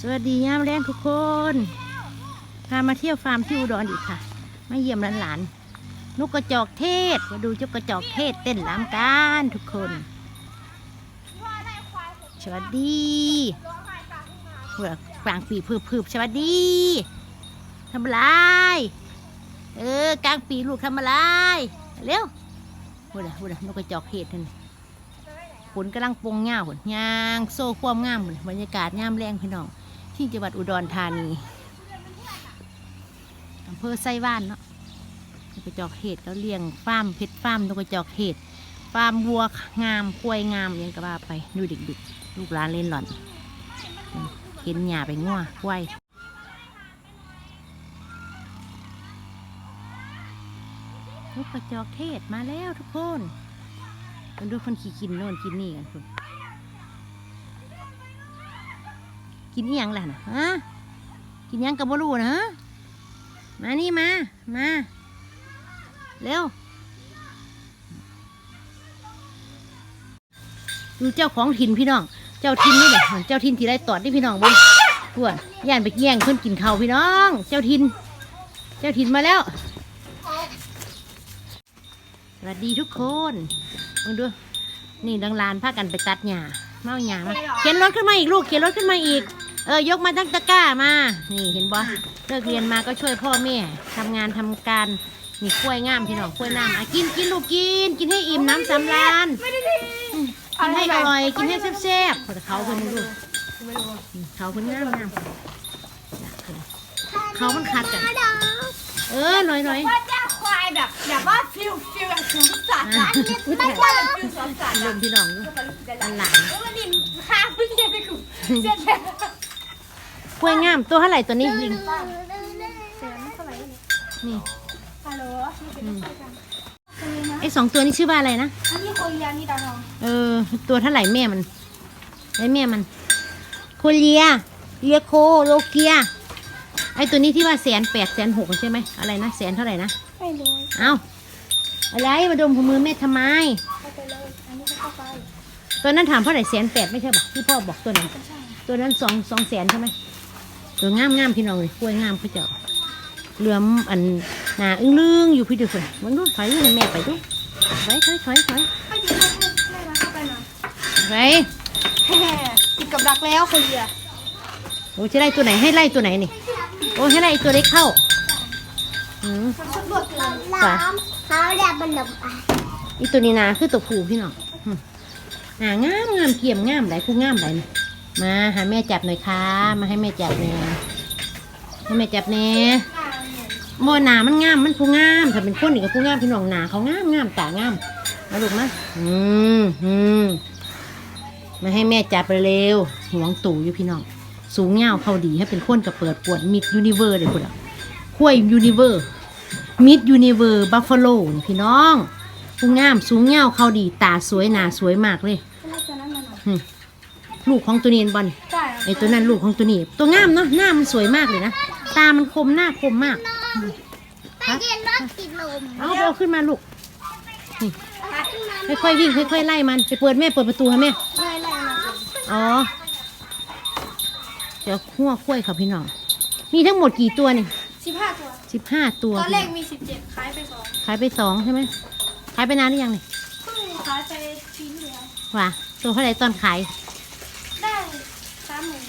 สวัสดียามแรงทุกคน พามาเที่ยวฟาร์มที่อุดรอีกค่ะ มาเยี่ยมหลานๆนกกระจอกเทศมาดูเจ้ากระจอกเทศเต้นรำกันทุกคน สวัสดีเผื่อกลางปีพืบๆสวัสดีทำอะไรเออกลางปีลูกทำอะไรเร็วพูดเลยพูดเลยนกกระจอกเทศนั่นฝนกำลังปงเงาฝนยาง โซ่ความงามเลยบรรยากาศงามแรงพี่น้อง ที่จังหวัดอุดรธานีอำเภอไส้ว่านเนาะกระจอกเทศเขาเลี้ยงฟาร์มเพชรฟาร์มนกกระจอกเทศฟาร์มวัวงามกล้วยงามยังก็ว่าไปดูดึกๆลูกหลานเล่นหล่อนเห็นหญ้าไปง่วกล้วยนกกระจอกเทศมาแล้วทุกคนมันดูคนขี่กินโน่นกินนี่กันคุณ กินยังล่ะนะฮะกินยังกับบรูนะฮะมานี่มา มา เร็ว ดูเจ้าของถิ่นพี่น้อง เจ้าถิ่นนี่แหละเจ้าถิ่นที่ได้ตอดนี่พี่น้องบ้างกวนย่านไปแย่งเพื่อนกินเขาพี่น้อง เจ้าถิ่น เจ้าถิ่นมาแล้ว สวัสดีทุกคนมึงดู นี่ดังลานพากันไปตัดหญ้าเมาหญ้ามาเข็นรถขึ้นมาอีกลูก เข็นรถขึ้นมาอีก เออยกมาตั้งตะกร้ามา นี่เห็นบ่เลิกเรียนมาก็ช่วยพ่อแม่ทำงานทำการนี่กล้วยงามพี่น้องกล้วยน้ำอะกินกินลูกกิน กินให้อิ่มน้ำสำราญอืมกินให้อร่อย กินให้แซ่บๆขอแต่เขาเพิ่นลูกอืมเขาเพิ่นงามงามเขามันคัดกันเออหน่อยหน่อยว่าจ้าควายแบบแบบว่าฟิลฟิลแบบสูงสัตว์อะมันว่าฟิลสวนสัตว์รวมพี่น้องอันหลานแล้วมันดินข้างไม่ใช่ไปถูกเสียแค่ กล้วยงามตัวเท่าไหร่ตัวนี้ลิงเสียเท่าไหร่นี่ฮัลโหลอืมไอสองตัวนี้ชื่อว่าอะไรนะอันนี้โคเรียนี่ดาวทองเออ ตัวเท่าไหร่แม่มันไอแม่มัน โคเลียเลียโคโลเกีย ไอตัวนี้ที่ว่าแสนแปดแสนหกใช่ไหมอะไรนะแสนเท่าไหร่นะไม่รู้เอาอะไรมาดมหัวมือแม่ทำไมเข้าไปเลยอันนี้ก็เข้าไปตัวนั้นถามเท่าไหร่แสนแปดไม่ใช่บอกที่พ่อบอกตัวนั้นก็ใช่ตัวนั้นสองสองแสนใช่ไหม ตัวงามงามพี่น้องเลยกล้วยงามเขาเจ้าเหลือมอันหนาอึ้งลึงอยู่พี่ดูสิมันดูถอยให้แม่ไปดูไว้ถอยถอยถอยไม่ดีเข้าไปไม่มาเข้าไปหน่อยไว้แฮ่ติดกับดักแล้วโคเรียโอ้จะไล่ตัวไหนให้ไล่ตัวไหนนี่โอ้ให้ไล่ตัวเล็กเข้าอืมมันชุดรวดเกินป่ะเขาเรียกมันแบบอีตัวนี้นาคือตัวผูพี่น้องอืมหนางามงามเกี่ยมงามไหลผู้งามไหลนี่ มาหาแม่จับหน่อยค่ะ มาให้แม่จับแน่ให้แม่จับแน่โมหนามันงาม มันผู้งาม ถ้าเป็นคนนี่ก็ผู้งามพี่น้องหนาเขางามงามตางามมาลูกมาอืมอืมมาให้แม่จับเร็วห่วงตู่อยู่พี่น้อง สูงเงาเขาดีให้เป็นคนกับเปิดปวดมิดยูนิเวอร์เลยคุณอะห้วยยูนิเวอร์มิดยูนิเวอร์บัฟฟาโลพี่น้องผู้งามสูงเงาเขาดี ตาสวยหนาสวยมากเลย เรียกตัวนั้นมาหน่อย ลูกของตัวนี้บอลใช่ไอตัวนั้นลูกของตัวนี้ ตัวงามเนาะหน้ามันสวยมากเลยนะตามันคมหน้าคมมากไปเรียนรถติดลมเอาเอาขึ้นมาลูกค่อยๆวิ่งค่อยๆไล่มันไปเปิดแม่เปิดประตูให้แม่ไม่ไล่มาอ๋อเดี๋ยวหัวกล้วยค่ะพี่น้องมีทั้งหมดกี่ตัวนี่สิบห้าตัวสิบห้าตัวตอนแรกมีสิบเจ็ดขายไปสองขายไปสองใช่ไหมขายไปนานหรือยังนี่เพิ่งขายไปชิ้นเดียวว่าตัวเท่าไหร่ตอนขายได้สามหมื่น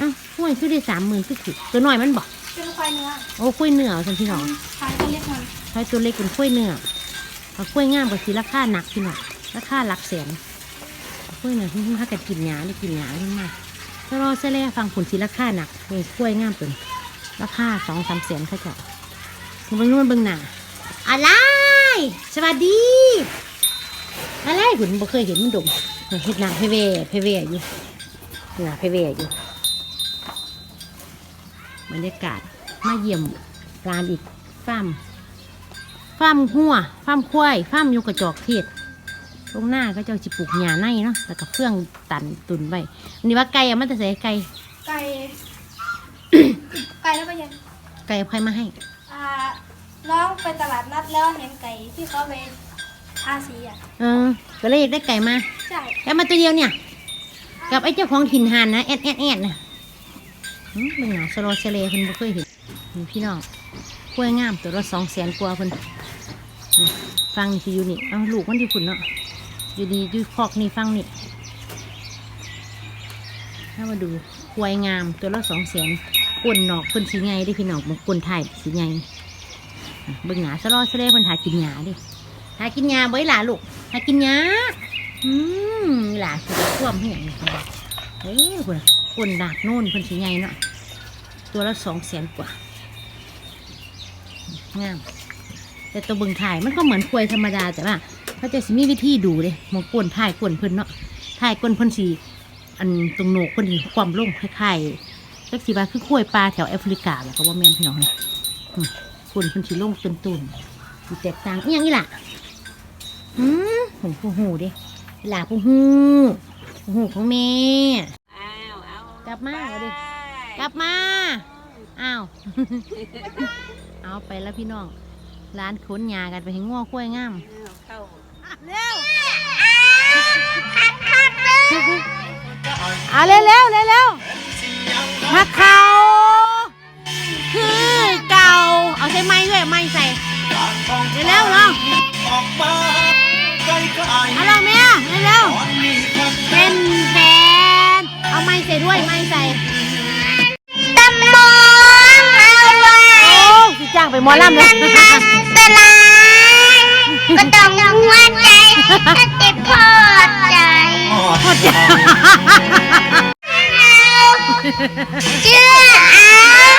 อ้าวห้วยคือได้สามหมื่นคือถูกตัวน้อยมันบอกเป็นควายเนื้อโอ้กล้วยเนื้อสันพี่น้องขายตัวเล็กมันใช้ตัวเล็กเป็นกล้วยเนื้อเอากล้วยงามกับสีราคาหนักพี่น้องราคาหลักแสนกล้วยเนื้อที่มากันกินหยาได้กินหยาขึ้นมาถ้ารอเสล่ฟังผลสีราคาหนักเป็นกล้วยงามเป็นราคาสองสามแสนเขาเจะเบิ่งนู่นเบิ่งหน้าอะไรสวัสดีอะไรหุ่นบ่เคยเห็นมันดมเห็ดหนังเพเวเพเวอยู่ หนาเพเวอยู่บรรยากาศมาเยี่ยมร้านอีกฟาร์มฟาร์มหัวฟาร์มควายฟาร์มอยู่กระจอกเทศตรงหน้าก็เจ้าจิปลูกหญ้าในเนาะแล้วก็เฟื่องตันตุนไว้อันนี้ว่าไก่อะมันจะใส่ไก่ไก่ ไก่แล้วไปยังไก่เอาใครมาให้ อ่าน้องไปตลาดนัดแล้วเห็นไก่ที่เขาไปทาสีอะเออก็เลยอยากได้ไก่มาใช่แล้วมาตัวเดียวเนี่ย กับไอ้เจ้าของถิ่นหานนะแอดแอดแอดนะอืมเป็นหนาสโลอเซเลเพิ่นบ่เคยเห็นนี่พี่น้องกล้วยงามตัวละสองแสนกว่าเพิ่นฟังนี่สิอยู่นี่เอาลูกมันอยู่พุ่นเนาะอยู่ดีอยู่คอกนี่ฟังนี่ถ้ามาดูกล้วยงามตัวละสองแสนก้นหนอกเพิ่นสีไงได้พี่น้องมันก้นไทยสีไงเบิ่งหนาสโลอเซเลเพิ่นหากินหญ้าดิหากินหญ้าไอ้หล่ะลูกหากินหญ้า วมหงเอ้ยพุ่นน่ะก้นดากโน่นเพิ่นสีไงเนาะตัวละสองแสนกว่างามแต่ตัวบึงถ่ายมันก็เหมือนควยธรรมดาแต่ว่าเขาจะสิมีวิธีดูเลยมองก้นถ่ายก้นเพิ่นเนาะถ่ายก้นเพิ่นสีอันตรงโหนกเพิ่นสีความลงคล้ายๆจักสีว่าคือควยปลาแถวแอฟริกาแหละก็ว่าแมนพี่น้องนะอืมก้นเพิ่นสีลงตุนตุนๆสีแตกต่างอย่างนี้ล่ะอืมผมผู้หูด้หลาผู้หู หูของแม่อ้าวเอากลับมาไปเอาดิกลับมา อ้าว เอาไปแล้วพี่น้อง ร้านขนยากันไปให้ง้อคุ้วยงามเอาเข้าเร็วเอาเร็วเร็วเร็วเร็วพักเขาคือเก่า เอาใส่ไม้ด้วยไม้ใส่ เร็วเร็วเนาะออกมาไกลไกลเอาลองเมียเร็ว เอาไม้ใส่ด้วยไม้ใส่ตำมองเอาไว้โอ้สิจ้างไปหมอลำเลยสลายก็ต้องหัวใจถ้าเจ็บพอใจหอดใจเ